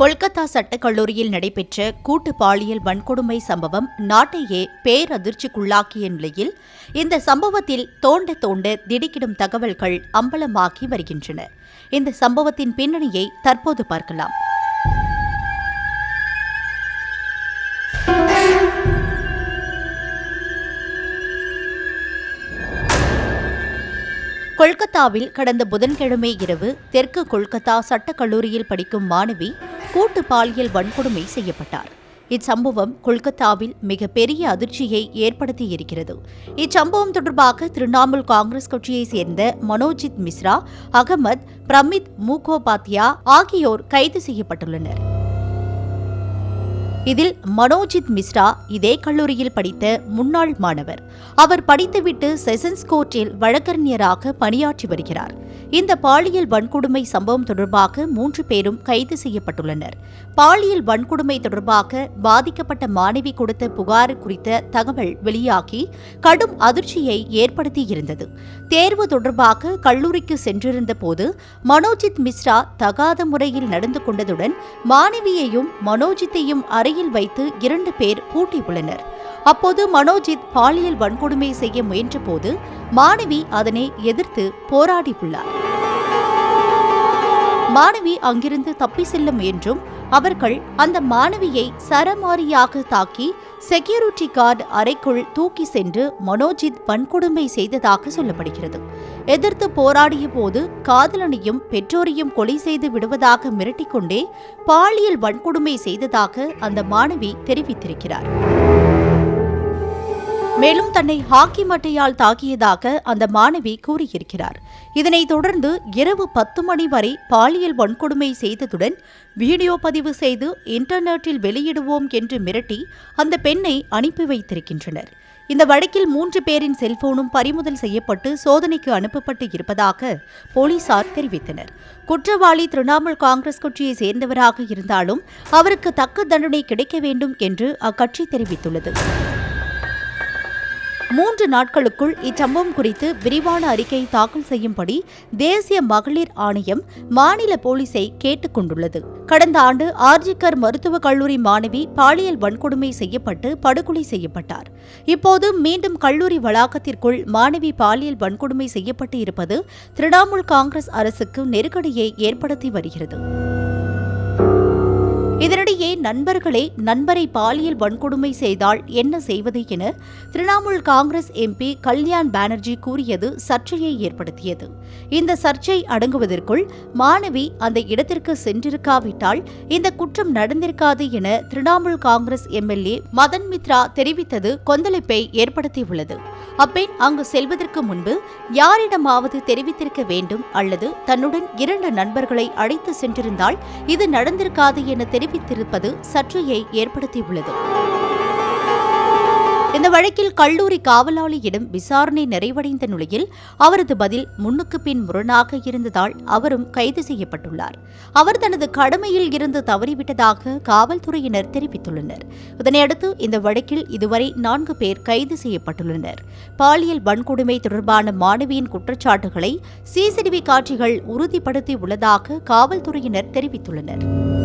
கொல்கத்தா சட்டக்கல்லூரியில் நடைபெற்ற கூட்டு பாலியல் வன்கொடுமை சம்பவம் நாட்டையே பேரதிர்ச்சிக்குள்ளாக்கிய நிலையில் இந்த சம்பவத்தில் தோண்ட தோண்ட திடுக்கிடும் தகவல்கள் அம்பலமாகி வருகின்றன. இந்த சம்பவத்தின் பின்னணியை தற்போது பார்க்கலாம். கொல்கத்தாவில் கடந்த புதன்கிழமை இரவு தெற்கு கொல்கத்தா சட்டக்கல்லூரியில் படிக்கும் மாணவி கூட்டு பாலியல் வன்கொடுமை செய்யப்பட்டார். இச்சம்பவம் கொல்கத்தாவில் மிகப்பெரிய அதிர்ச்சியை ஏற்படுத்தியிருக்கிறது. இச்சம்பவம் தொடர்பாக திரிணாமுல் காங்கிரஸ் கட்சியைச் சேர்ந்த மனோஜித் மிஸ்ரா அகமத் பிரமித் மூகோபாத்யா ஆகியோர் கைது செய்யப்பட்டுள்ளனர். இதில் மனோஜித் மிஸ்ரா இதே கல்லூரியில் படித்த முன்னாள் மாணவர். அவர் படித்துவிட்டு செஷன்ஸ் கோர்ட்டில் வழக்கறிஞராக பணியாற்றி வருகிறார். இந்த பாலியல் வன்கொடுமை சம்பவம் தொடர்பாக மூன்று பேரும் கைது செய்யப்பட்டுள்ளனர். பாலியல் வன்கொடுமை தொடர்பாக பாதிக்கப்பட்ட மாணவி கொடுத்த புகார் குறித்த தகவல் வெளியாகி கடும் அதிர்ச்சியை ஏற்படுத்தியிருந்தது. தேர்வு தொடர்பாக கல்லூரிக்கு சென்றிருந்த போது மனோஜித் மிஸ்ரா தகாத முறையில் நடந்து கொண்டதுடன் மாணவியையும் மனோஜித்தையும் அறையில் வைத்து இரண்டு பேர் பூட்டியுள்ளனர் அப்போது மனோஜித் பாலியல் வன்கொடுமை செய்ய முயன்றபோது மாணவி அதனை எதிர்த்து போராடியுள்ளார். மாணவி அங்கிருந்து தப்பி செல்ல முயன்றும் அவர்கள் அந்த மாணவியை சரமாரியாக தாக்கி செக்யூரிட்டி கார்டு அறைக்குள் தூக்கி சென்று மனோஜித் வன்கொடுமை செய்ததாக சொல்லப்படுகிறது. எதிர்த்து போராடிய போது காதலனையும் பெற்றோரையும் கொலை செய்து விடுவதாக மிரட்டிக்கொண்டே பாலியல் வன்கொடுமை செய்ததாக அந்த மாணவி தெரிவித்திருக்கிறார். மேலும் தன்னை ஹாக்கி மட்டையால் தாக்கியதாக அந்த மாணவி கூறியிருக்கிறார். இதனைத் தொடர்ந்து இரவு பத்து மணி வரை பாலியல் வன்கொடுமை செய்ததுடன் வீடியோ பதிவு செய்து இன்டர்நெட்டில் வெளியிடுவோம் என்று மிரட்டி அந்த பெண்ணை அனுப்பி வைத்திருக்கின்றனர். இந்த வழக்கில் மூன்று பேரின் செல்போனும் பறிமுதல் செய்யப்பட்டு சோதனைக்கு அனுப்பப்பட்டு இருப்பதாக போலீசார் தெரிவித்தனர். குற்றவாளி திரிணாமுல் காங்கிரஸ் கட்சியை சேர்ந்தவராக இருந்தாலும் அவருக்கு தக்க தண்டனை கிடைக்க வேண்டும் என்று அக்கட்சி தெரிவித்துள்ளது. மூன்று நாட்களுக்குள் இச்சம்பவம் குறித்து விரிவான அறிக்கை தாக்கல் செய்யும்படி தேசிய மகளிர் ஆணையம் மாநில போலீசை கேட்டுக் கொண்டுள்ளது. கடந்த ஆண்டு ஆர்ஜிக்கர் மருத்துவக் கல்லூரி மாணவி பாலியல் வன்கொடுமை செய்யப்பட்டு படுகொலை செய்யப்பட்டார். இப்போது மீண்டும் கல்லூரி வளாகத்திற்குள் மாணவி பாலியல் வன்கொடுமை செய்யப்பட்டு இருப்பது திரிணாமுல் காங்கிரஸ் அரசுக்கு நெருக்கடியை ஏற்படுத்தி வருகிறது. இதனிடையே நண்பர்களே நண்பரை பாலியல் வன்கொடுமை செய்தால் என்ன செய்வது என திரிணாமுல் காங்கிரஸ் எம்பி கல்யாண் பானர்ஜி கூறியது சர்ச்சையை ஏற்படுத்தியது. இந்த சர்ச்சை அடங்குவதற்குள் மாணவி அந்த இடத்திற்கு சென்றிருக்காவிட்டால் இந்த குற்றம் நடந்திருக்காது என திரிணாமுல் காங்கிரஸ் எம்எல்ஏ மதன் மித்ரா தெரிவித்தது கொந்தளிப்பை ஏற்படுத்தியுள்ளது. அப்பெண் அங்கு செல்வதற்கு முன்பு யாரிடமாவது தெரிவித்திருக்க வேண்டும் அல்லது தன்னுடன் இரண்டு நண்பர்களை அழைத்து சென்றிருந்தால் இது நடந்திருக்காது என தெரிவித்திருப்பது சர்ச்சையை ஏற்படுத்தியுள்ளது. இந்த வழக்கில் கல்லூரி காவலாளியிடம் விசாரணை நிறைவடைந்த நிலையில் அவரது பதில் முன்னுக்கு பின் முரணாக இருந்ததால் அவரும் கைது செய்யப்பட்டுள்ளார். அவர் தனது கடமையில் இருந்து தவறிவிட்டதாக காவல்துறையினர் தெரிவித்துள்ளனர். இதனையடுத்து இந்த வழக்கில் இதுவரை நான்கு பேர் கைது செய்யப்பட்டுள்ளனர். பாலியல் வன்கொடுமை தொடர்பான மாணவியின் குற்றச்சாட்டுகளை சிசிடிவி காட்சிகள் உறுதிப்படுத்தி உள்ளதாக காவல்துறையினர் தெரிவித்துள்ளனர்.